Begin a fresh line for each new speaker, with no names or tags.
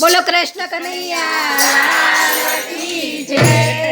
બોલો કૃષ્ણ કનૈયા જય.